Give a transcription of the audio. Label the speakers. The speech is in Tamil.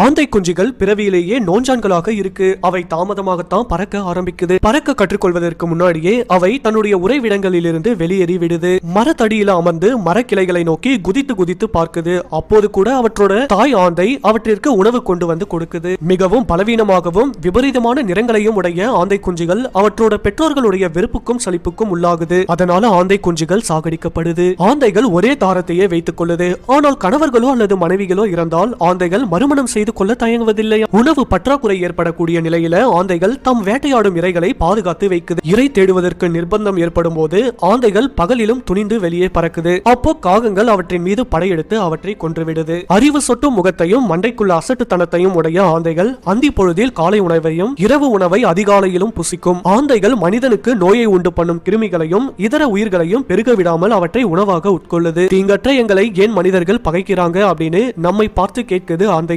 Speaker 1: ஆந்தை குஞ்சுகள் பிறவியிலேயே நோஞ்சான்களாக இருக்கு. அவை தாமதமாகத்தான் பறக்க ஆரம்பிக்குது. பறக்க கற்றுக்கொள்வதற்கு முன்னாடியே அவை தன்னுடைய உறைவிடங்களிலிருந்து வெளியேறி விடுது. மரத்தடியில அமர்ந்து மரக்கிளைகளை நோக்கி குதித்து குதித்து பார்க்குது. அப்போது கூட அவற்றோட தாய் ஆந்தை அவற்றிற்கு உணவு கொண்டு வந்து கொடுக்குது. மிகவும் பலவீனமாகவும் விபரீதமான நிறங்களையும் உடைய ஆந்தை குஞ்சுகள் அவற்றோட பெற்றோர்களுடைய வெறுப்புக்கும் சலிப்புக்கும் உள்ளாகுது. அதனால ஆந்தை குஞ்சுகள் சாகடிக்கப்படுது. ஆந்தைகள் ஒரே தாரத்தையே வைத்துக் கொள்ளுது. ஆனால் கணவர்களோ அல்லது மனைவிகளோ இறந்தால் ஆந்தைகள் மறுமணம் செய்து கொள்ள தயங்குவதில்லை. உணவு பற்றாக்குறை ஏற்படக்கூடிய நிலையில ஆந்தைகள் தம் வேட்டையாடும் இறைகளை பாதுகாத்து வைக்குது. இறை தேடுவதற்கு நிர்பந்தம் ஏற்படும் போது ஆந்தைகள் பகலிலும் துணிந்து வெளியே பறக்குது. அப்போ காகங்கள் அவற்றின் மீது படையெடுத்து அவற்றை கொன்றுவிடுது. அறிவு சொட்டும் முகத்தையும் மண்டைக்குள்ள அசட்டுத்தனத்தையும் உடைய ஆந்தைகள் அந்தி பொழுதில் காலை உணவையும் இரவு உணவை அதிகாலையிலும் புசிக்கும். ஆந்தைகள் மனிதனுக்கு நோயை உண்டு பண்ணும் கிருமிகளையும் இதர உயிர்களையும் பெருக விடாமல் அவற்றை உணவாக உட்கொள்ளுது. தீங்கற்ற எங்களை ஏன் மனிதர்கள் பகைக்கிறாங்க அப்படின்னு நம்மை பார்த்து கேட்குது ஆந்தை